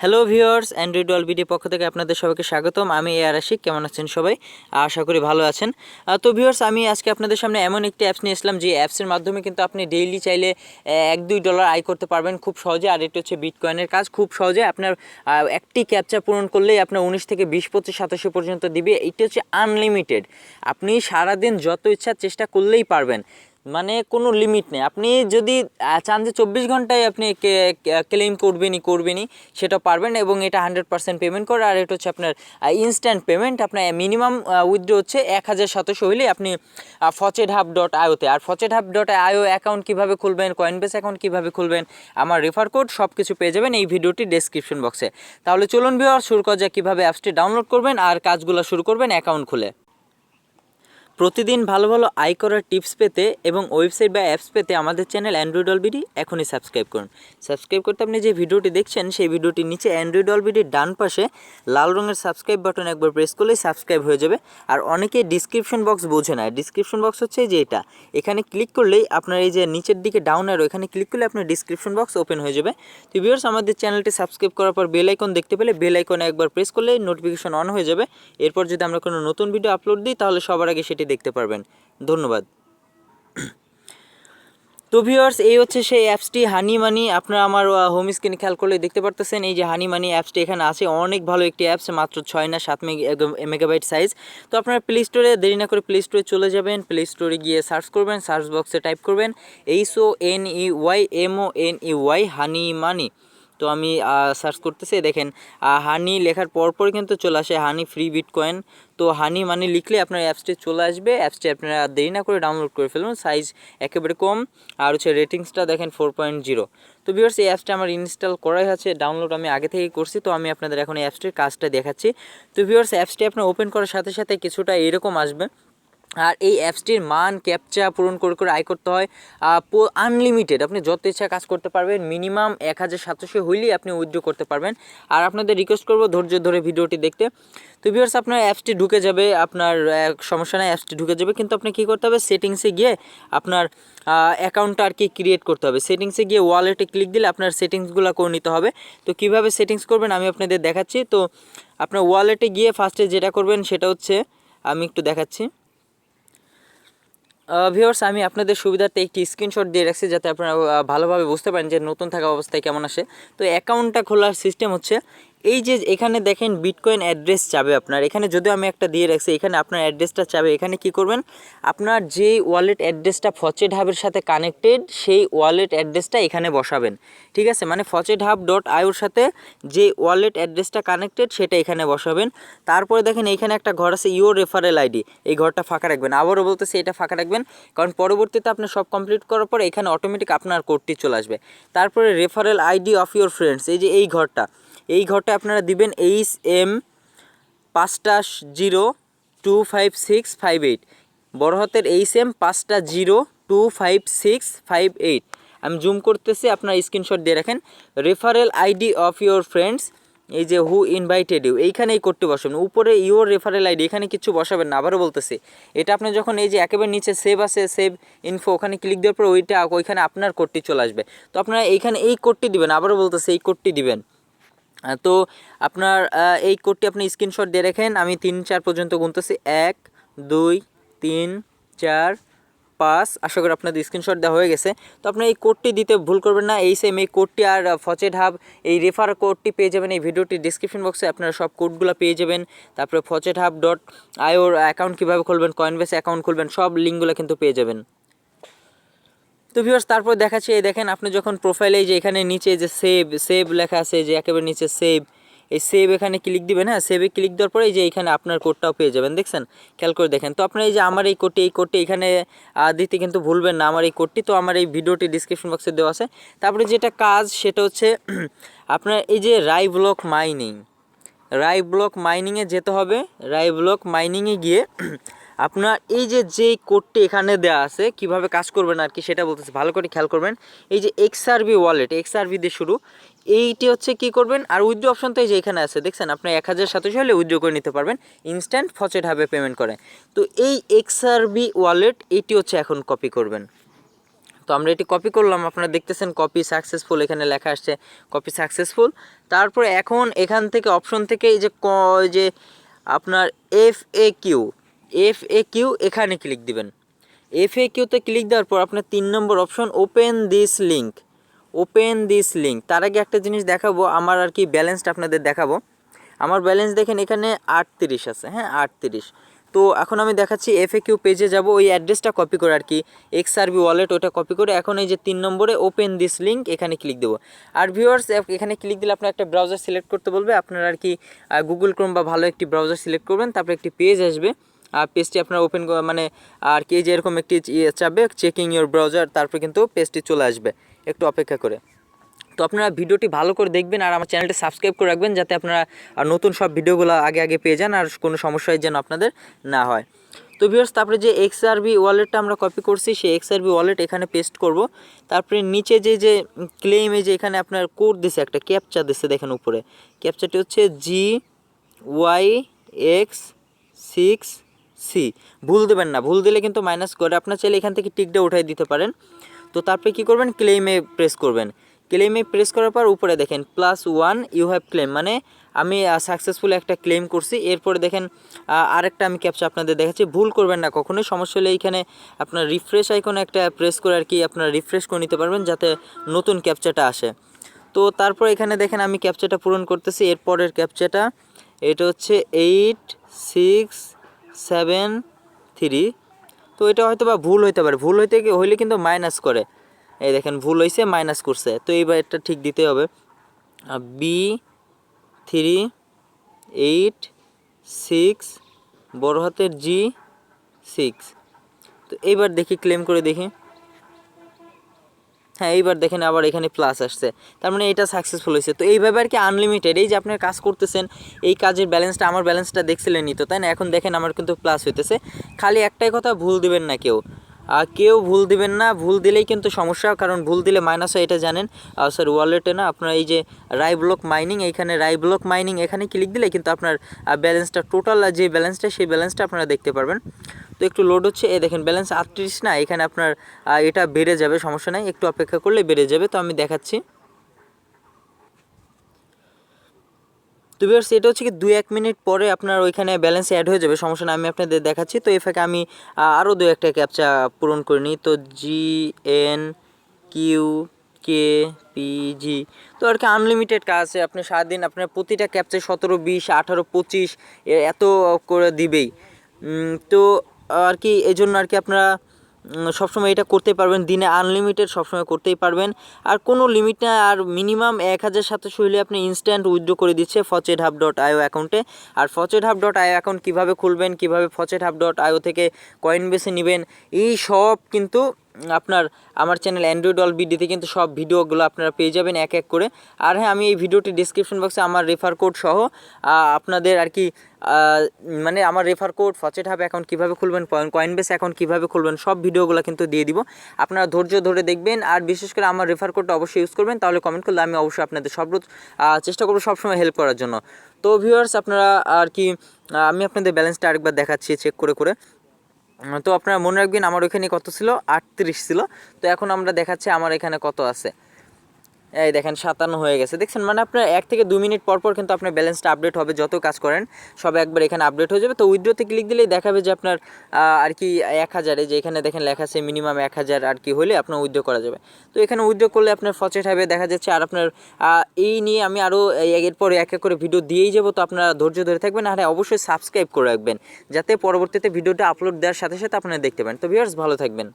Hello viewers Android wall BD পক্ষ থেকে আপনাদের সবাইকে স্বাগতম। আমি এ আর আশিক, কেমন আছেন সবাই? আশা করি ভালো আছেন। তো ভিউয়ার্স আমি আজকে আপনাদের সামনে এমন একটি অ্যাপস নিয়ে এসলাম, যে অ্যাপসের মাধ্যমে কিন্তু আপনি ডেইলি চাইলে এক দুই ডলার আয় করতে পারবেন খুব সহজে। আর এটি হচ্ছে বিটকয়েনের কাজ। খুব সহজে আপনার একটি ক্যাপচা পূরণ করলেই আপনার উনিশ থেকে বিশ, পঁচিশ, সাতাশি পর্যন্ত দিবে। এটি হচ্ছে আনলিমিটেড আপনি সারাদিন যত ইচ্ছা চেষ্টা করলেই পারবেন। মানে কোনো লিমিট নেই। আপনি যদি চান যে চব্বিশ ঘন্টায় আপনি ক্লেম করবেনই করবেনই, সেটা পারবেন এবং এটা হান্ড্রেড পার্সেন্ট পেমেন্ট করে, আর এটা হচ্ছে আপনার ইনস্ট্যান্ট পেমেন্ট আপনার মিনিমাম উইথড্র হচ্ছে এক হাজার সাতশো হলে আপনি ফচেড হাব ডট আইওতে আর faucet hub dot IO account কীভাবে খুলবেন কয়েনবেস অ্যাকাউন্ট কীভাবে খুলবেন, আমার রেফার কোড সব কিছু পেয়ে যাবেন এই ভিডিওটি ডেসক্রিপশন বক্সে তাহলে চলুন ভিওর শুরু করা যাক কীভাবে অ্যাপসটি ডাউনলোড করবেন আর কাজগুলো শুরু করবেন অ্যাকাউন্ট খুলে। প্রতিদিন ভালো ভালো আয় করার টিপস পেতে এবং ওয়েবসাইট বা অ্যাপস পেতে আমাদের চ্যানেল অ্যান্ড্রয়েড অলবিডি এখনই সাবস্ক্রাইব করুন। সাবস্ক্রাইব করতে আপনি যে ভিডিওটি দেখছেন, সেই ভিডিওটির নিচে অ্যান্ড্রয়েড অলবিডির ডান পাশে লাল রঙের সাবস্ক্রাইব বাটন একবার প্রেস করলেই সাবস্ক্রাইব হয়ে যাবে। আর অনেকে ডিসক্রিপশন বক্স বোঝে না। ডিসক্রিপশন বক্স হচ্ছে যে এটা। এখানে ক্লিক করলেই আপনার এই যে নিচের দিকে ডাউন আর এখানে ক্লিক করলে আপনার ডিসক্রিপশন বক্স ওপেন হয়ে যাবে। তো ভিউয়ার্স আমাদের চ্যানেলটি সাবস্ক্রাইব করার পর বেল আইকন দেখতে পেলে বেল আইকনে একবার প্রেস করলে নোটিফিকেশন অন হয়ে যাবে। এরপর যদি আমরা কোনো নতুন ভিডিও আপলোড দিই, তাহলে সবার আগে সেটি দেখতে পারবেন। ধন্যবাদ। তো ভিউয়ার্স এই হচ্ছে সেই অ্যাপসটি হানি মানি আপনারা আমার হোম স্ক্রিনে খেয়াল করলে দেখতে পারতেছেন, এই যে হানি মানি অ্যাপসটি এখানে আছে। অনেক ভালো একটি অ্যাপস মাত্র ছয় না সাত মেগাবাইট সাইজ তো আপনারা প্লে স্টোরে দেরি না করে প্লে স্টোরে চলে যাবেন। প্লে স্টোরে গিয়ে সার্চ করবেন সার্চ বক্সে টাইপ করবেন। H O N E Y M O N E Y honey money তো আমি সার্চ করতেছি, দেখেন হানি লেখার পরপর কিন্তু চলে আসে হানি ফ্রি বিটকয়েন তো হানি মানি লিখলে আপনার অ্যাপসটি চলে আসবে অ্যাপসটি আপনারা দেরি না করে ডাউনলোড করে ফেলুন সাইজ একেবারে কম। আর হচ্ছে রেটিংসটা দেখেন ফোর পয়েন্ট জিরো তো ভিউয়ার্স এই অ্যাপসটা আমার ইনস্টল করাই আছে ডাউনলোড আমি আগে থেকেই করছি, তো আমি আপনাদের এখন এই অ্যাপসটির কাজটা দেখাচ্ছি। তো ভিউয়ার্স অ্যাপসটি আপনার ওপেন করার সাথে সাথে কিছুটা এরকম আসবে। আর এই অ্যাপসটির মান ক্যাপচা পূরণ করে করে আয় করতে হয় আনলিমিটেড আপনি যত ইচ্ছা কাজ করতে পারবেন মিনিমাম এক হাজার সাতশো হইলেই আপনি উইথড্র করতে পারবেন। আর আপনাদের রিকোয়েস্ট করব ধৈর্য ধরে ভিডিওটি দেখতে। তো ভিউয়ার্স আপনার অ্যাপসটি ঢুকে যাবে, আপনার সমস্যা নেই, অ্যাপসটি ঢুকে যাবে, কিন্তু আপনি কী করতে হবে সেটিংসে গিয়ে আপনার অ্যাকাউন্টটা আর কি ক্রিয়েট করতে হবে। সেটিংসে গিয়ে ওয়ালেটে ক্লিক দিলে আপনার সেটিংসগুলো করে নিতে হবে। তো কীভাবে সেটিংস করবেন, আমি আপনাদের দেখাচ্ছি। তো আপনার ওয়ালেটে গিয়ে ফার্স্টে যেটা করবেন, সেটা হচ্ছে, আমি একটু দেখাচ্ছি। ভিউয়ার্স আমি আপনাদের সুবিধার্থে একটি স্ক্রিনশট দিয়ে রাখছি যাতে আপনারা ভালোভাবে বুঝতে পারেন যে নতুন থাকা অবস্থায় কেমন আসে। তো অ্যাকাউন্টটা খোলার সিস্টেম হচ্ছে এই যে এখানে দেখেন বিটকয়েন অ্যাড্রেস চাবে আপনার। এখানে যদিও আমি একটা দিয়ে রাখছি, এখানে আপনার অ্যাড্রেসটা চাবে। এখানে কি করবেন? আপনার যে ওয়ালেট অ্যাড্রেসটা ফচেড হাবের সাথে কানেক্টেড সেই ওয়ালেট অ্যাড্রেসটা এখানে বসাবেন। ঠিক আছে? মানে ফচেড হাব ডট আইওর সাথে যে ওয়ালেট অ্যাড্রেসটা কানেক্টেড সেটা এখানে বসাবেন। তারপরে দেখেন এইখানে একটা ঘর আছে ইওর রেফারেল আইডি এই ঘরটা ফাঁকা রাখবেন। আবারও বলতেছে, এটা ফাঁকা রাখবেন। কারণ পরবর্তীতে আপনি সব কমপ্লিট করার পরে এখানে অটোমেটিক আপনার কোডটি চলে আসবে। তারপরে referral ID of your friends এই যে এই ঘরটা। এই ঘরটা আপনারা দিবেন এইচ এম পাঁচটা zero two five six five eight. বড় হাতের এইচ এম পাঁচটা zero two five six five eight. আমি জুম করতেছি, আপনার স্ক্রিনশট দিয়ে রাখেন। Referral ID of your friends এই যে হু ইনভাইটেড ইউ এইখানে এই করতে বসাবেন। উপরে ইউর রেফারেল আইডি এখানে কিছু বসাবেন না, আবারও বলতেছি। এটা আপনি যখন এই যে একেবারে নিচে সেভ আছে সেভ ইনফো ওখানে ক্লিক দেওয়ার পর ওইটা, ওইখানে আপনার কোডটি চলে আসবে। তো আপনারা এইখানে এই কোডটি দিবেন, আবারও বলতেছি, এই কোডটি দিবেন। তো আপনার এই কোডটি আপনি স্ক্রিনশট দিয়ে রাখেন, আমি তিন চার পর্যন্ত গুনতেছি। এক, দুই, তিন, চার, পাঁচ, আশা করি আপনাদের স্ক্রিনশট দেওয়া হয়ে গেছে। তো আপনি এই কোডটি দিতে ভুল করবেন না, এই সেম এই কোডটি আর ফচেড হাব এই রেফার কোডটি পেয়ে যাবেন, এই ভিডিওটি ডিসক্রিপশন বক্সে আপনারা সব কোডগুলো পেয়ে যাবেন। তারপরে ফচেড হাব ডট আইওর অ্যাকাউন্ট কীভাবে খুলবেন কয়েনবেস অ্যাকাউন্ট খুলবেন, সব লিঙ্কগুলো কিন্তু পেয়ে যাবেন। তো ভিউয়ার্স তারপর দেখাচ্ছি, এই দেখেন আপনি যখন প্রোফাইলে যে এখানে নিচে যে সেভ সেভ লেখা আছে, যে একেবারে নিচে সেভ এই সেভ এখানে ক্লিক দিবেন হ্যাঁ? সেভে ক্লিক দেওয়ার পরে এই যে এখানে আপনার কোডটাও পেয়ে যাবেন, দেখছেন? খেয়াল করে দেখেন। তো আপনার এই যে আমার এই কোডটি এই কোডটি এখানে দিতে কিন্তু ভুলবেন না আমার এই কোডটি তো আমার এই ভিডিওটি ডিসক্রিপশন বক্সে দেওয়া আছে। তারপরে যেটা কাজ, সেটা হচ্ছে আপনার এই যে Rai block mining Rai block মাইনিংয়ে যেতে হবে। রাই ব্লক মাইনিংয়ে গিয়ে আপনার এই যে, যেই কোডটি এখানে দেওয়া আছে, কীভাবে কাজ করবেন আর কি সেটা বলতেছে, ভালো করে খেয়াল করবেন। এই যে এক্সআরবি ওয়ালেট এক্সআরবি দিয়ে শুরু। এইটি হচ্ছে কি করবেন, আর উইথড্র অপশন তো এই যে এখানে আছে, দেখছেন? আপনি এক হাজার সাতাশি হলে উইথড্র করে নিতে পারবেন ইনস্ট্যান্ট ফচেট হবে পেমেন্ট করে। তো এই এক্সআরবি ওয়ালেট এইটি হচ্ছে এখন কপি করবেন। তো আমরা এটি কপি করলাম, আপনারা দেখতেছেন কপি সাকসেসফুল এখানে লেখা আসছে কপি সাকসেসফুল তারপরে এখন এখান থেকে অপশন থেকে এই যে ক যে আপনার F A Q F A Q এখানে ক্লিক দিবেন। এফ এ কিউতে ক্লিক দেওয়ার পর আপনার তিন নম্বর option open this link open this link তার আগে একটা জিনিস দেখাবো, আমার আর কি ব্যালেন্সটা আপনাদের দেখাবো। আমার ব্যালেন্স দেখেন এখানে আটত্রিশ আছে হ্যাঁ আটত্রিশ। তো এখন আমি দেখাচ্ছি এফ এ কিউ পেজে যাব, ওই অ্যাড্রেসটা কপি করে আর কি এক্স আরবি ওয়ালেট ওটা কপি করে এখন এই যে তিন নম্বরে ওপেন দিস লিঙ্ক এখানে ক্লিক দেবো। আর ভিউয়ার্স এখানে ক্লিক দিলে আপনার একটা ব্রাউজার সিলেক্ট করতে বলবে, আপনার আর কি গুগল ক্রোম বা ভালো একটি ব্রাউজার সিলেক্ট করবেন, তারপরে একটি পেজ আসবে। আর পেজটি আপনার ওপেন মানে আর কি যে এরকম একটি ইয়ে চাপবে চেকিং ইউর ব্রাউজার তারপরে কিন্তু পেজটি চলে আসবে। একটু অপেক্ষা করে। তো আপনারা ভিডিওটি ভালো করে দেখবেন আর আমার চ্যানেলটি সাবস্ক্রাইব করে রাখবেন যাতে আপনারা আর নতুন সব ভিডিওগুলো আগে আগে পেয়ে যান আর কোনো সমস্যায় যেন আপনাদের না হয়। তো ভিউয়ার্স তারপরে যে এক্স এক্সআরবি ওয়ালেটটা আমরা কপি করছি, সেই এক্স এক্সআরবি ওয়ালেট এখানে পেস্ট করব। তারপরে নিচে যে যে ক্লেমে যে এখানে আপনার কোড দিছে, একটা ক্যাপচা দিছে দেখেন উপরে। ক্যাপচাটি হচ্ছে G Y X six C, ভুল দেবেন না। ভুল দিলে কিন্তু মাইনাস করে, আপনার চাইলে এখান থেকে টিকটা উঠাই দিতে পারেন। তো তারপরে কি করবেন? ক্লেমে প্রেস করবেন। ক্লেমে প্রেস করার পর উপরে দেখেন plus one you have claim মানে আমি সাকসেসফুল একটা ক্লেম করছি। এরপরে দেখেন আরেকটা আমি ক্যাপচা আপনাদের দেখাচ্ছি। ভুল করবেন না কখনোই, সমস্যা হলে এইখানে আপনার রিফ্রেশ আইকনে একটা প্রেস করে আর কি আপনার রিফ্রেশ করে নিতে পারবেন, যাতে নতুন ক্যাপচাটা আসে। তো তারপর এখানে দেখেন, আমি ক্যাপচাটা পূরণ করতেছি। এরপরের ক্যাপচাটা এটা হচ্ছে এইট সিক্স সেভেন থ্রি তো এটা হয়তো বা ভুল হইতে পারে। ভুল হইতে হইলে কিন্তু মাইনাস করে। এই দেখেন, ভুল হয়েছে মাইনাস করছে। তো এইবার এটা ঠিক দিতে হবে। বি থ্রি এইট সিক্স বড় হাতের জি সিক্স তো এইবার দেখি ক্লেম করে দেখি। হ্যাঁ এইবার দেখেন আবার এখানে প্লাস আসছে। তার মানে এটা সাকসেসফুল হয়েছে। তো এইভাবে আর কি আনলিমিটেড এই যে আপনার কাজ করতেছেন, এই কাজের ব্যালেন্সটা আমার ব্যালেন্সটা দেখছিলেনই তো, তাই না? এখন দেখেন আমার কিন্তু প্লাস হইতেছে। খালি একটাই কথা, ভুল দিবেন না কেউ। কেউ ভুল দিবেন না, ভুল দিলেই কিন্তু সমস্যা, কারণ ভুল দিলে মাইনাস হয়, এটা জানেন। স্যার ওয়ালেটে না আপনার এই যে রাই ব্লক মাইনিং এইখানে রাই ব্লক মাইনিং এখানে ক্লিক দিলে কিন্তু আপনার ব্যালেন্সটা টোটাল যে ব্যালেন্সটা সেই ব্যালেন্সটা আপনারা দেখতে পারবেন। তো একটু লোড হচ্ছে এ দেখেন ব্যালেন্স আটত্রিশ না, এখানে আপনার এটা বেড়ে যাবে, সমস্যা নেই, একটু অপেক্ষা করলে বেড়ে যাবে। তো আমি দেখাচ্ছি। তো ভিউয়ার্স এটা হচ্ছে কি দুই এক মিনিট পরে আপনার ওইখানে ব্যালেন্স অ্যাড হয়ে যাবে। সমস্যা না আমি আপনাদের দেখাচ্ছি। তো এই ফাঁকে আমি আরও দু একটা ক্যাপচা পূরণ করে নিই। তো G N Q K P G তো আর কি আনলিমিটেড কাজ আছে। আপনি সারাদিন আপনার প্রতিটা ক্যাপচায় সতেরো, বিশ, আঠারো, পঁচিশ এত করে দিবেই। তো আর কি এই জন্য আর কি আপনারা সবসময় এটা করতে পারবেন। দিনে আনলিমিটেড সবসময় করতেই পারবেন। আর কোনো লিমিট না, আর মিনিমাম এক হাজার সাতশো হলে আপনি ইনস্ট্যান্ট উইথড্র করে দিচ্ছে ফচেড হাব ডট আইও অ্যাকাউন্টে আর faucet hub dot IO account কীভাবে খুলবেন, কীভাবে ফচেড হাব ডট আইও থেকে কয়েন বেসে নেবেন, এই সব কিন্তু আপনার আমার চ্যানেল অ্যান্ড্রয়েড অল বিডিতে কিন্তু সব ভিডিওগুলো আপনারা পেয়ে যাবেন এক এক করে। আর হ্যাঁ আমি এই ভিডিওটি ডিসক্রিপশন বক্সে আমার রেফার কোড সহ আপনাদের আর কি মানে আমার refer code faucet hub account কীভাবে খুলবেন কয়েন বেস অ্যাকাউন্ট কীভাবে খুলবেন, সব ভিডিওগুলো কিন্তু দিয়ে দিব। আপনারা ধৈর্য ধরে দেখবেন, আর বিশেষ করে আমার রেফার কোডটা অবশ্যই ইউজ করবেন, তাহলে কমেন্ট করলে আমি অবশ্যই আপনাদের সব চেষ্টা করব সবসময় হেল্প করার জন্য। তো ভিউয়ার্স আপনারা আর কি আমি আপনাদের ব্যালেন্সটা আরেকবার দেখাচ্ছি চেক করে করে। তো আপনারা মনে রাখবেন আমার ওখানে কত ছিল? আটত্রিশ ছিল। তো এখন আমরা দেখাচ্ছি আমার এখানে কত আছে। এই দেখেন সাতান্ন হয়ে গেছে। দেখছেন মানে আপনার এক থেকে দু মিনিট পর পর কিন্তু আপনার ব্যালেন্সটা আপডেট হবে যত কাজ করেন সব একবার এখানে আপডেট হয়ে যাবে। তো উইড্রোতে ক্লিক দিলেই দেখাবে যে আপনার আর কি এক হাজারে যে এখানে দেখেন লেখা আছে মিনিমাম এক হাজার আর কি হলে আপনার উইড্রো করা যাবে। তো এখানে উইড্রো করলে আপনার ফচেট হবে দেখা যাচ্ছে আর আপনার এই নিয়ে আমি আরও এর পরে এক এক করে ভিডিও দিয়েই যাব। তো আপনারা ধৈর্য ধরে থাকবেন আর হ্যাঁ, অবশ্যই সাবস্ক্রাইব করে রাখবেন যাতে পরবর্তীতে ভিডিওটা আপলোড দেওয়ার সাথে সাথে আপনারা দেখতে পান তো ভিউয়ার্স ভালো থাকবেন।